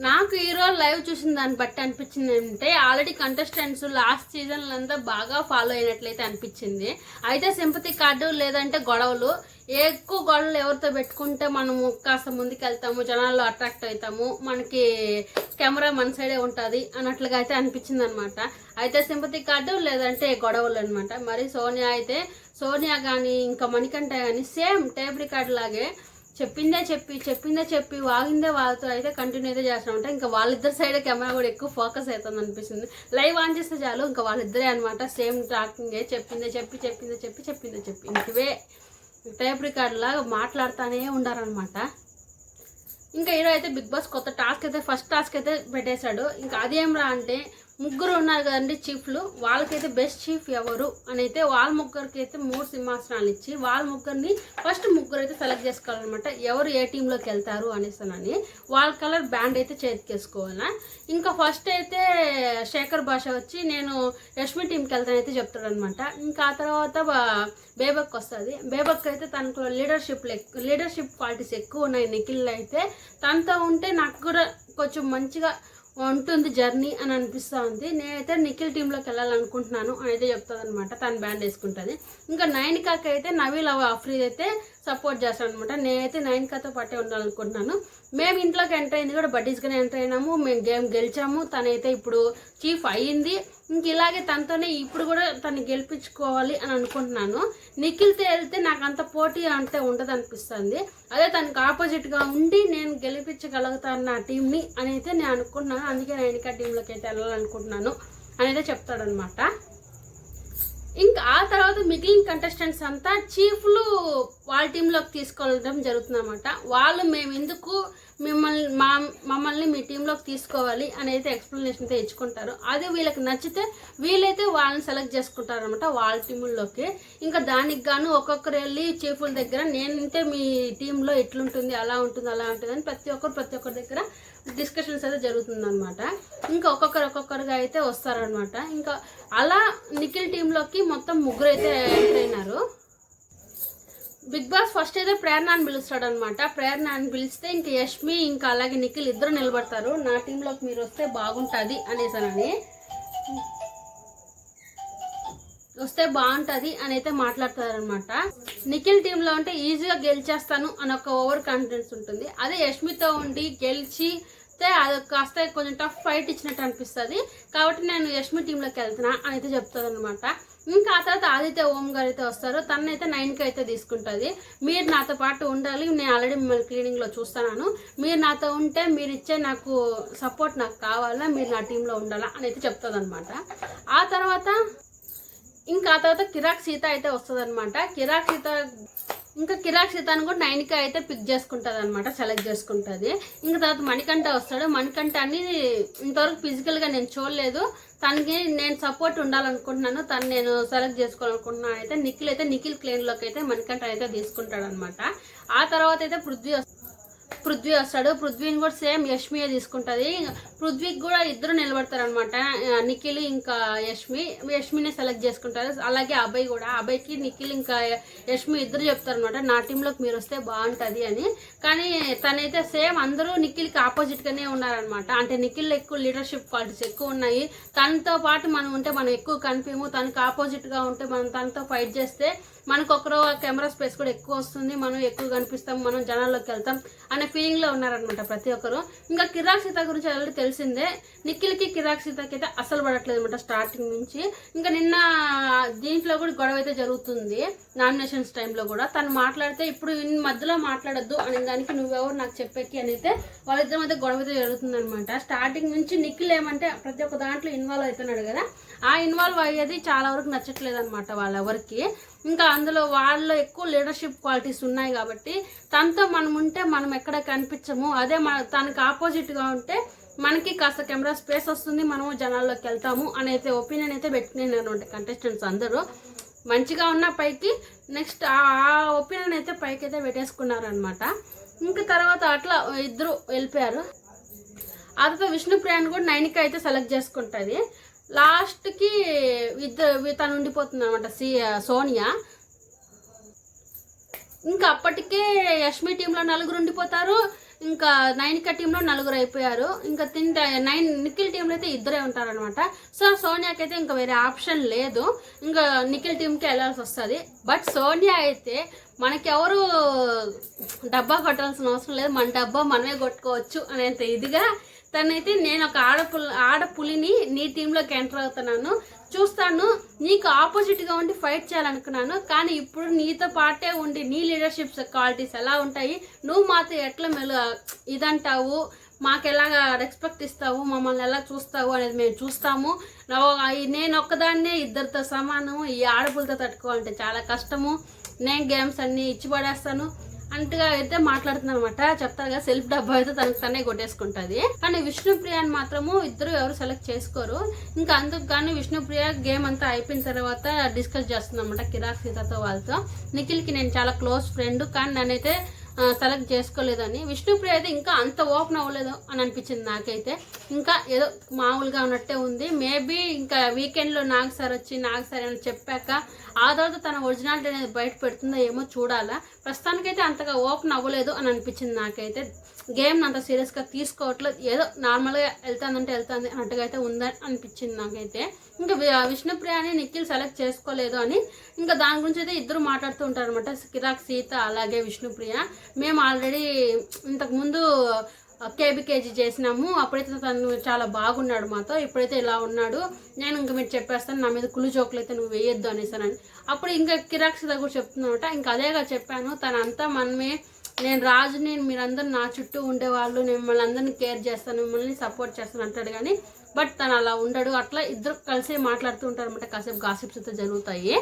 నాకు ఈరోజు లైవ్ చూసిన దాన్ని బట్టి అనిపించింది అంటే ఆల్రెడీ కంటెస్టెంట్స్ లాస్ట్ సీజన్లు అంతా బాగా ఫాలో అయినట్లయితే అనిపించింది. అయితే సింపతి కార్డు లేదంటే గొడవలు. ఎక్కువ గొడవలు ఎవరితో పెట్టుకుంటే మనము కాస్త ముందుకు వెళ్తాము జనాల్లో అట్రాక్ట్ అవుతాము మనకి కెమెరా మన సైడే ఉంటుంది అన్నట్లుగా అయితే అనిపించింది అనమాట అయితే సింపతి కార్డు లేదంటే గొడవలు అనమాట మరి సోనియా అయితే సోనియా కానీ ఇంకా మణికంఠ కానీ సేమ్ టేప్ రికార్డ్ లాగే చెప్పిందే చెప్పి చెప్పిందే చెప్పి వాగిందే వాళ్ళతో అయితే కంటిన్యూ అయితే చేస్తూ ఉంటాం. ఇంకా వాళ్ళిద్దరి సైడ్ కెమెరా కూడా ఎక్కువ ఫోకస్ అవుతుంది అనిపిస్తుంది. లైవ్ ఆన్ చేస్తే చాలు ఇంకా వాళ్ళిద్దరే అనమాట సేమ్ టాకింగే చెప్పిందే చెప్పి చెప్పిందే చెప్పి చెప్పిందే చెప్పి. ఇంకవే టైప్ రికార్డ్ లాగా మాట్లాడుతూనే ఉండారనమాట ఇంకా ఈరోజు అయితే బిగ్ బాస్ కొత్త టాస్క్ అయితే ఫస్ట్ టాస్క్ అయితే పెట్టేశాడు. ఇంకా అదేం రా అంటే ముగ్గురు ఉన్నారు కదండి చీఫ్లు. వాళ్ళకైతే బెస్ట్ చీఫ్ ఎవరు అని అయితే వాళ్ళ ముగ్గురికి అయితే మూడు సింహాసనాలు ఇచ్చి వాళ్ళ ముగ్గురిని ఫస్ట్ ముగ్గురు అయితే సెలెక్ట్ చేసుకోవాలన్నమాట. ఎవరు ఏ టీంలోకి వెళ్తారు అనేసానని వాళ్ళ కలర్ బ్యాండ్ అయితే చేతికేసుకోవాలా ఇంకా ఫస్ట్ అయితే శేఖర్ భాష వచ్చి నేను యష్మి టీంకి వెళ్తానైతే చెప్తాడనమాట ఇంకా ఆ తర్వాత బేబక్ వస్తుంది. బేబక్ అయితే తనకు లీడర్షిప్ లీడర్షిప్ క్వాలిటీస్ ఎక్కువ ఉన్నాయి. నిఖిల్ అయితే తనతో ఉంటే నాకు కూడా కొంచెం మంచిగా ఉంటుంది జర్నీ అని అనిపిస్తూ ఉంది. నేనైతే నిఖిల్ టీంలోకి వెళ్ళాలనుకుంటున్నాను. అని అయితే చెప్తుంది అనమాట తను బ్యాండ్ వేసుకుంటుంది ఇంకా నైనికాకి అయితే నవీల్ అఫ్రీద్ అయితే సపోర్ట్ చేస్తాను అనమాట నేనైతే నైనికాతో పాటే ఉండాలనుకుంటున్నాను. మేము ఇంట్లోకి ఎంటర్ అయింది కూడా బడ్డీస్గానే ఎంటర్ అయినాము. మేము గేమ్ గెలిచాము. తనైతే ఇప్పుడు చీఫ్ అయ్యింది. ఇంక ఇలాగే తనతోనే ఇప్పుడు కూడా తను గెలిపించుకోవాలి అని అనుకుంటున్నాను. నిఖిల్తో వెళ్తే నాకు అంత పోటీ అంటే ఉండదు అనిపిస్తుంది. అదే తనకు ఆపోజిట్గా ఉండి నేను గెలిపించగలుగుతాను నా టీంని అని అయితే నేను అనుకుంటున్నాను. అందుకే నేను ఇంకా టీంలోకి అయితే వెళ్ళాలనుకుంటున్నాను. అని అయితే చెప్తాడనమాట ఇంకా ఆ తర్వాత మిగిలిన కంటెస్టెంట్స్ అంతా చీఫ్లు వాళ్ళ టీంలోకి తీసుకెళ్ళడం జరుగుతుందన్నమాట. వాళ్ళు మేము ఎందుకు మిమ్మల్ని మా మమ్మల్ని మీ టీంలోకి తీసుకోవాలి అని అయితే ఎక్స్ప్లెనేషన్ అయితే ఇచ్చుకుంటారు. అది వీళ్ళకి నచ్చితే వీళ్ళైతే వాళ్ళని సెలెక్ట్ చేసుకుంటారు అనమాట వాళ్ళ టీముల్లోకి. ఇంకా దానికి గాను ఒక్కొక్కరు వెళ్ళి చీఫ్ల దగ్గర నేనంటే మీ టీంలో ఎట్లుంటుంది అలా ఉంటుంది అలా ఉంటుంది అని ప్రతి ఒక్కరు ప్రతి ఒక్కరి దగ్గర డిస్కషన్స్ అయితే జరుగుతుందనమాట ఇంకా ఒక్కొక్కరు ఒక్కొక్కరుగా అయితే వస్తారనమాట ఇంకా అలా నిఖిల్ టీంలోకి మొత్తం ముగ్గురు అయితే ఎంటర్ అయినారు. బిగ్ బాస్ ఫస్ట్ అయితే ప్రేరణ అని పిలుస్తాడు అనమాట ప్రేరణ అని పిలిస్తే ఇంకా యష్మి ఇంకా అలాగే నిఖిల్ ఇద్దరు నిలబడతారు. నా టీంలోకి మీరు వస్తే బాగుంటుంది అనేసానని. వస్తే బాగుంటుంది అని అయితే మాట్లాడతారనమాట నిఖిల్ టీంలో ఉంటే ఈజీగా గెలిచేస్తాను అని ఒక ఓవర్ కాన్ఫిడెన్స్ ఉంటుంది. అదే యష్మితో ఉండి గెలిచి అయితే అది కాస్త కొంచెం టఫ్ ఫైట్ ఇచ్చినట్టు అనిపిస్తుంది. కాబట్టి నేను యష్మి టీంలోకి వెళ్తున్నా అని అయితే చెప్తుంది అనమాట ఇంకా ఆ తర్వాత ఆదిత్య ఓం గారు అయితే వస్తారు. తనైతే నైన్కి అయితే తీసుకుంటుంది. మీరు నాతో పాటు ఉండాలి. నేను ఆల్రెడీ మిమ్మల్ని క్లీనింగ్లో చూస్తున్నాను. మీరు నాతో ఉంటే మీరు ఇచ్చే నాకు సపోర్ట్ నాకు కావాలా? మీరు నా టీంలో ఉండాలా? అని అయితే చెప్తుంది అనమాట ఆ తర్వాత ఇంకా ఆ తర్వాత కిరాక్ సీత అయితే వస్తుంది అనమాట కిరాక్ సీత ఇంకా కిరాక్షితాన్ని కూడా నైన్కి అయితే పిక్ చేసుకుంటుంది అనమాట సెలెక్ట్ చేసుకుంటుంది. ఇంకా తర్వాత మణికంఠ వస్తాడు. మణికంఠ అని ఇంతవరకు ఫిజికల్గా నేను చూడలేదు. తనకి నేను సపోర్ట్ ఉండాలనుకుంటున్నాను. తను నేను సెలెక్ట్ చేసుకోవాలనుకుంటున్నాను. అయితే నిఖిల్ అయితే నిఖిల్ క్లేన్లోకి అయితే మణికంఠ అయితే తీసుకుంటాడు అనమాట ఆ తర్వాత అయితే పృథ్వీ వస్తాడు పృథ్వీ వస్తాడు. పృథ్వీని కూడా సేమ్ యష్మియే తీసుకుంటుంది. పృథ్వీకి కూడా ఇద్దరు నిలబడతారు అనమాట నిఖిల్ ఇంకా యష్మి. యష్మినే సెలెక్ట్ చేసుకుంటారు. అలాగే అభయ్ కూడా. అభయ్కి నిఖిల్ ఇంకా యష్మి ఇద్దరు చెప్తారు అనమాట నా టీంలోకి మీరు వస్తే బాగుంటుంది అని. కానీ తనైతే సేమ్ అందరూ నిఖిల్కి ఆపోజిట్గానే ఉన్నారనమాట అంటే నిఖిల్ ఎక్కువ లీడర్షిప్ క్వాలిటీస్ ఎక్కువ ఉన్నాయి. తనతో పాటు మనం ఉంటే మనం ఎక్కువ కనిపించము. తనకు ఆపోజిట్గా ఉంటే మనం తనతో ఫైట్ చేస్తే మనకు ఒకరు కెమెరా స్పేస్ కూడా ఎక్కువ వస్తుంది మనం ఎక్కువ కనిపిస్తాం మనం జనాల్లోకి వెళ్తాం అనే ఫీలింగ్లో ఉన్నారనమాట ప్రతి ఒక్కరు. ఇంకా కిరాక్ సీత గురించి ఆల్రెడీ తెలిసిందే. నిఖిల్కి కిరాక్ సీతకి అయితే అసలు పడట్లేదు అనమాట స్టార్టింగ్ నుంచి. ఇంకా నిన్న దీంట్లో కూడా గొడవ అయితే జరుగుతుంది నామినేషన్స్ టైంలో కూడా. తను మాట్లాడితే ఇప్పుడు ఇన్ మధ్యలో మాట్లాడొద్దు అనే దానికి నువ్వెవరు నాకు చెప్పేకి అని అయితే వాళ్ళిద్దరి మధ్య గొడవ అయితే జరుగుతుంది అనమాట స్టార్టింగ్ నుంచి నిఖిల్ ఏమంటే ప్రతి ఒక్క దాంట్లో ఇన్వాల్వ్ అవుతున్నాడు కదా. ఆ ఇన్వాల్వ్ అయ్యేది చాలా వరకు నచ్చట్లేదు అనమాట వాళ్ళెవరికి. ఇంకా అందులో వాళ్ళలో ఎక్కువ లీడర్షిప్ క్వాలిటీస్ ఉన్నాయి కాబట్టి తనతో మనం ఉంటే మనం ఎక్కడ కనిపించము. అదే మన తనకు ఆపోజిట్గా ఉంటే మనకి కాస్త కెమెరా స్పేస్ వస్తుంది మనము జనాల్లోకి వెళ్తాము అనేది ఒపీనియన్ అయితే పెట్టినాను కంటెస్టెంట్స్ అందరూ. మంచిగా ఉన్న పైకి నెక్స్ట్ ఆ ఒపీనియన్ అయితే పైకి అయితే పెట్టేసుకున్నారనమాట ఇంకా తర్వాత అట్లా ఇద్దరు వెళ్ళిపోయారు. ఆ తర్వాత విష్ణుప్రియాని కూడా నైనిక అయితే సెలెక్ట్ చేసుకుంటుంది. లాస్ట్కి ఇద్దరు తను ఉండిపోతుంది అనమాట సి సోనియా. ఇంకా అప్పటికే యష్మి టీంలో నలుగురు ఉండిపోతారు. ఇంకా నైనిక టీంలో నలుగురు అయిపోయారు. ఇంకా తింటే నైన్ నిఖిల్ టీంలో అయితే ఇద్దరే ఉంటారనమాట సో సోనియాకి అయితే ఇంకా వేరే ఆప్షన్ లేదు. ఇంకా నిఖిల్ టీంకి వెళ్ళాల్సి వస్తుంది. బట్ సోనియా అయితే మనకెవరు డబ్బా కొట్టాల్సిన అవసరం లేదు. మన డబ్బా మనమే కొట్టుకోవచ్చు అనేంత ఇదిగా తనైతే నేను ఒక ఆడపుల్ ఆడపులిని నీ టీంలోకి ఎంటర్ అవుతున్నాను. చూస్తాను నీకు ఆపోజిట్గా ఉండి ఫైట్ చేయాలనుకున్నాను కానీ ఇప్పుడు నీతో పాటే ఉండి నీ లీడర్షిప్స్ క్వాలిటీస్ ఎలా ఉంటాయి నువ్వు మాతో ఎట్లా మెలు ఇదంటావు మాకు ఎలాగా రెస్పెక్ట్ ఇస్తావు మమ్మల్ని ఎలా చూస్తావు అనేది మేము చూస్తాము. నేను ఒక్కదాన్నే ఇద్దరితో సమానం ఈ ఆడపులతో తట్టుకోవాలంటే చాలా కష్టము. నేను గేమ్స్ అన్నీ ఇచ్చి పడేస్తాను అంటగా అయితే మాట్లాడుతుంది అనమాట చెప్తారు కదా సెల్ఫ్ డబ్బా అయితే తనకు తనే కొట్టేసుకుంటుంది. కానీ విష్ణుప్రియని మాత్రము ఇద్దరు ఎవరు సెలెక్ట్ చేసుకోరు. ఇంకా అందుకు కానీ విష్ణుప్రియ గేమ్ అంతా అయిపోయిన తర్వాత డిస్కస్ చేస్తుంది అనమాట కిరాక్ సీతతో వాళ్ళతో. నిఖిల్కి నేను చాలా క్లోజ్ ఫ్రెండ్ కానీ నన్నైతే సెలెక్ట్ చేసుకోలేదని. విష్ణుప్రియ అయితే ఇంకా అంత ఓపెన్ అవ్వలేదు అని అనిపించింది నాకైతే. ఇంకా ఏదో మామూలుగా ఉన్నట్టే ఉంది. మేబీ ఇంకా వీకెండ్లో నాగ్ సార్ వచ్చి నాగ్ సార్ అని చెప్పాక ఆ తర్వాత తన ఒరిజినాలిటీ అనేది బయట పెడుతుందో ఏమో చూడాలా. ప్రస్తుతానికైతే అంతగా ఓపెన్ అవ్వలేదు అని అనిపించింది నాకైతే. గేమ్ అంత సీరియస్గా తీసుకోవట్లేదు. ఏదో నార్మల్గా వెళ్తానంటే వెళ్తుంది అన్నట్టుగా అయితే ఉందని అనిపించింది నాకైతే. ఇంకా విష్ణుప్రియాని నిఖిల్ సెలెక్ట్ చేసుకోలేదు అని ఇంకా దాని గురించి అయితే ఇద్దరు మాట్లాడుతూ ఉంటారు అనమాట కిరాక్ సీత అలాగే విష్ణుప్రియ మేము ఆల్రెడీ ఇంతకుముందు కేబీకేజీ కేబికేజీ చేసినాము. అప్పుడైతే తను చాలా బాగున్నాడు మాతో. ఇప్పుడైతే ఇలా ఉన్నాడు. నేను ఇంకా మీరు చెప్పేస్తాను నా మీద కుళ్ళు జోకులు అయితే నువ్వు వేయొద్దు అనేసానని. అప్పుడు ఇంకా కిరాక్ సీత కూడా చెప్తుందన్నమాట. ఇంకా అదేగా చెప్పాను తనంతా మనమే నేను రాజుని మీరందరూ నా చుట్టూ ఉండేవాళ్ళు నేను మిమ్మల్ని అందరినీ కేర్ చేస్తాను మిమ్మల్ని సపోర్ట్ చేస్తాను అంటాడు కానీ బట్ తను అలా ఉండడు. అట్లా ఇద్దరు కలిసి మాట్లాడుతూ ఉంటారు అనమాట కాసేపు గాసిప్స్ అయితే జరుగుతాయి.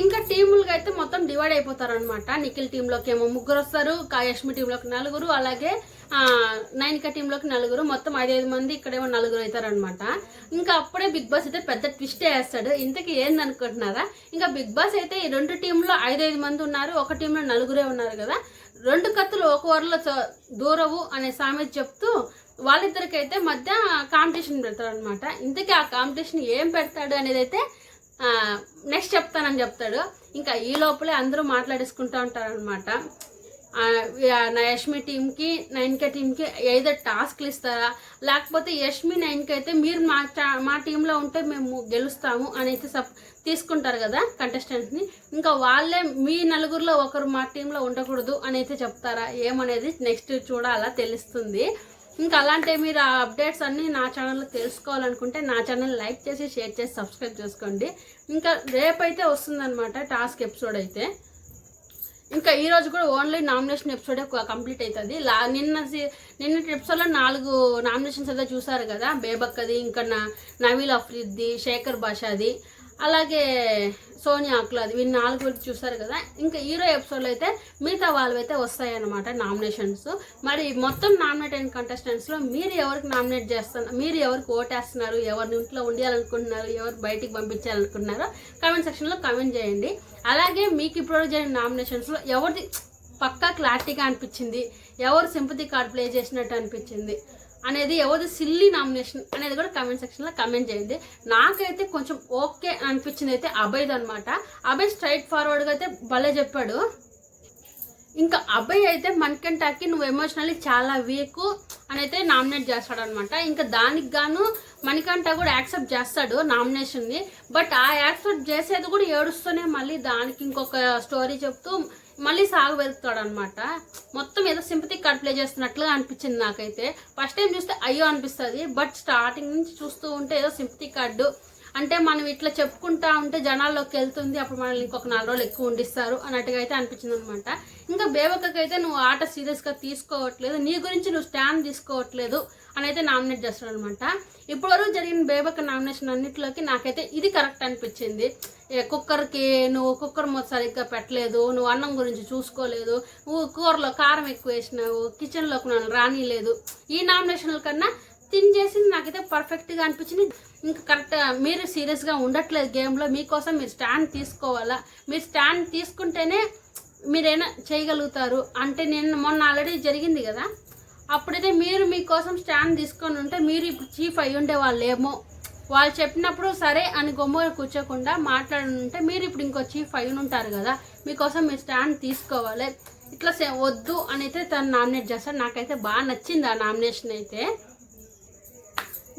ఇంకా టీములుగా అయితే మొత్తం డివైడ్ అయిపోతారు అనమాట నిఖిల్ టీంలోకి ఏమో ముగ్గురు వస్తారు కాయష్మి టీంలోకి నలుగురు అలాగే నైనిక టీంలోకి నలుగురు మొత్తం ఐదైదు మంది ఇక్కడేమో నలుగురు అవుతారనమాట ఇంకా అప్పుడే బిగ్ బాస్ అయితే పెద్ద ట్విస్టే వేస్తాడు. ఇంతకీ ఏందనుకుంటున్నారా ఇంకా బిగ్ బాస్ అయితే ఈ రెండు టీంలో ఐదైదు మంది ఉన్నారు ఒక టీంలో నలుగురే ఉన్నారు కదా. రెండు కత్తులు ఒక ఓవర్లో దూరవు అనే సామెత చెప్తూ వాళ్ళిద్దరికైతే మధ్య కాంపిటీషన్ పెడతాడు అనమాట ఇంతకీ ఆ కాంపిటీషన్ ఏం పెడతాడు అనేది అయితే నెక్స్ట్ చెప్తానని చెప్తాడు. ఇంకా ఈ లోపలే అందరూ మాట్లాడేసుకుంటూ ఉంటారనమాట నా యష్మి టీంకి నైన్కే టీంకి ఏదో టాస్క్లు ఇస్తారా లేకపోతే యష్మి నైన్కి అయితే మీరు మా మా టీంలో ఉంటే మేము గెలుస్తాము అని అయితే సప్ తీసుకుంటారు కదా కంటెస్టెంట్స్ని ఇంకా వాళ్ళే మీ నలుగురిలో ఒకరు మా టీంలో ఉండకూడదు అని అయితే చెప్తారా ఏమనేది నెక్స్ట్ చూడాలా తెలుస్తుంది. ఇంకా అలాంటి మీరు ఆ అప్డేట్స్ అన్నీ నా ఛానల్లో తెలుసుకోవాలనుకుంటే నా ఛానల్ లైక్ చేసి షేర్ చేసి సబ్స్క్రైబ్ చేసుకోండి. ఇంకా రేపైతే వస్తుందన్నమాట టాస్క్ ఎపిసోడ్ అయితే. ఇంకా ఈరోజు కూడా ఓన్లీ నామినేషన్ ఎపిసోడే కంప్లీట్ అవుతుంది లా నిన్న నిన్న ఎపిసోడ్లో నాలుగు నామినేషన్స్ అయితే చూసారు కదా? బేబక్కది ఇంకా నా నవీల్ అఫ్రీద్ది శేఖర్ బాషాది. అలాగే సోనియా అక్లాది వీళ్ళు నాలుగు వరకు చూసారు కదా. ఇంకా హీరో ఎపిసోడ్లో అయితే మిగతా వాళ్ళు అయితే వస్తాయన్నమాట నామినేషన్స్. మరి మొత్తం నామినేట్ అయిన కంటెస్టెంట్స్లో మీరు ఎవరికి నామినేట్ చేస్తున్నారు మీరు ఎవరికి ఓటేస్తున్నారు ఎవరిని ఇంట్లో ఉండాలనుకుంటున్నారు ఎవరు బయటికి పంపించాలనుకుంటున్నారో కామెంట్ సెక్షన్లో కామెంట్ చేయండి. అలాగే మీకు ఇప్పుడు జరిగిన నామినేషన్స్లో ఎవరిది పక్కా క్లారిటీగా అనిపించింది ఎవరు సింపతి కార్డ్ ప్లే చేసినట్టు అనిపించింది అనేది ఎవరిది సిల్లీ నామినేషన్ అనేది కూడా కమెంట్ సెక్షన్లో కమెంట్ చేయండి. నాకైతే కొంచెం ఓకే అనిపించింది అయితే అభయ్ది అనమాట అభయ్ స్ట్రైట్ ఫార్వర్డ్గా అయితే భలే చెప్పాడు. ఇంకా అబ్బాయి అయితే మణికంఠకి నువ్వు ఎమోషనల్లీ చాలా వీక్ అని అయితే నామినేట్ చేస్తాడు అనమాట ఇంకా దానికి గాను మణికంట కూడా యాక్సెప్ట్ చేస్తాడు నామినేషన్ని బట్ ఆ యాక్సెప్ట్ చేసేది కూడా ఏడుస్తూనే మళ్ళీ దానికి ఇంకొక స్టోరీ చెప్తూ మళ్ళీ సాగు వెళ్తాడు అనమాట మొత్తం ఏదో సింపతి కార్డ్ ప్లే చేస్తున్నట్లుగా అనిపించింది నాకైతే. ఫస్ట్ టైం చూస్తే అయ్యో అనిపిస్తుంది. బట్ స్టార్టింగ్ నుంచి చూస్తూ ఉంటే ఏదో సింపతి కార్డు అంటే మనం ఇట్లా చెప్పుకుంటా ఉంటే జనాల్లోకి వెళ్తుంది అప్పుడు మనల్ని ఇంకొక నాలుగు రోజులు ఎక్కువ ఉండిస్తారు అన్నట్టుగా అయితే అనిపించింది అనమాట ఇంకా బేబక్కకి అయితే నువ్వు ఆట సీరియస్గా తీసుకోవట్లేదు నీ గురించి నువ్వు స్టాండ్ తీసుకోవట్లేదు అని అయితే నామినేట్ చేస్తాడు అనమాట ఇప్పటివరకు జరిగిన బేబక్క నామినేషన్ అన్నిటిలోకి నాకైతే ఇది కరెక్ట్ అనిపించింది. కుక్కర్కి నువ్వు కుక్కర్ మొత్తం సరిగ్గా పెట్టలేదు నువ్వు అన్నం గురించి చూసుకోలేదు నువ్వు కూరలో కారం ఎక్కువ వేసినావు కిచెన్లోకి నన్ను రానిలేదు ఈ నామినేషన్ల కన్నా తిని చేసింది నాకైతే పర్ఫెక్ట్గా అనిపించింది. ఇంకా కరెక్ట్ మీరు సీరియస్గా ఉండట్లేదు గేమ్లో మీకోసం మీరు స్టాండ్ తీసుకోవాలా? మీరు స్టాండ్ తీసుకుంటేనే మీరైనా చేయగలుగుతారు. అంటే నేను మొన్న ఆల్రెడీ జరిగింది కదా? అప్పుడైతే మీరు మీకోసం స్టాండ్ తీసుకొని ఉంటే మీరు ఇప్పుడు చీఫ్ అయి ఉండే వాళ్ళేమో. వాళ్ళు చెప్పినప్పుడు సరే అని గొమ్మ కూర్చోకుండా మాట్లాడుంటే మీరు ఇప్పుడు ఇంకో చీఫ్ అయి ఉంటారు కదా? మీకోసం మీరు స్టాండ్ తీసుకోవాలి. ఇట్లా వద్దు అని అయితే తను నామినేట్ చేస్తాడు. నాకైతే బాగా నచ్చింది ఆ నామినేషన్ అయితే.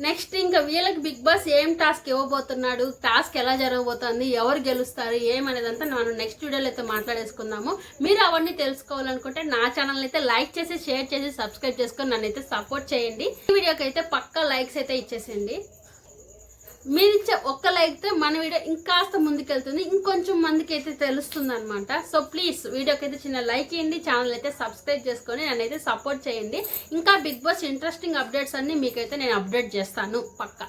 నెక్స్ట్ ఇంకా వీళ్ళకి బిగ్ బాస్ ఏం టాస్క్ ఇవ్వబోతున్నాడు? టాస్క్ ఎలా జరగబోతుంది? ఎవరు గెలుస్తారు? ఏమనేదంతా మనం నెక్స్ట్ వీడియోలో అయితే మాట్లాడేసుకుందాము. మీరు అవన్నీ తెలుసుకోవాలనుకుంటే నా ఛానల్ అయితే లైక్ చేసి షేర్ చేసి సబ్స్క్రైబ్ చేసుకొని నన్ను అయితే సపోర్ట్ చేయండి. ఈ వీడియోకి అయితే పక్కా లైక్స్ అయితే ఇచ్చేసేయండి. మీరిచ్చే ఒక్క లైక్తో మన వీడియో ఇంకాస్త ముందుకెళ్తుంది. ఇంకొంచెం మందికి అయితే తెలుస్తుంది అనమాట సో ప్లీజ్ వీడియోకి అయితే చిన్న లైక్ ఇవ్వండి ఛానల్ అయితే సబ్స్క్రైబ్ చేసుకొని నన్నైతే సపోర్ట్ చేయండి. ఇంకా బిగ్ బాస్ ఇంట్రెస్టింగ్ అప్డేట్స్ అన్ని మీకైతే నేను అప్డేట్ చేస్తాను. పక్కా.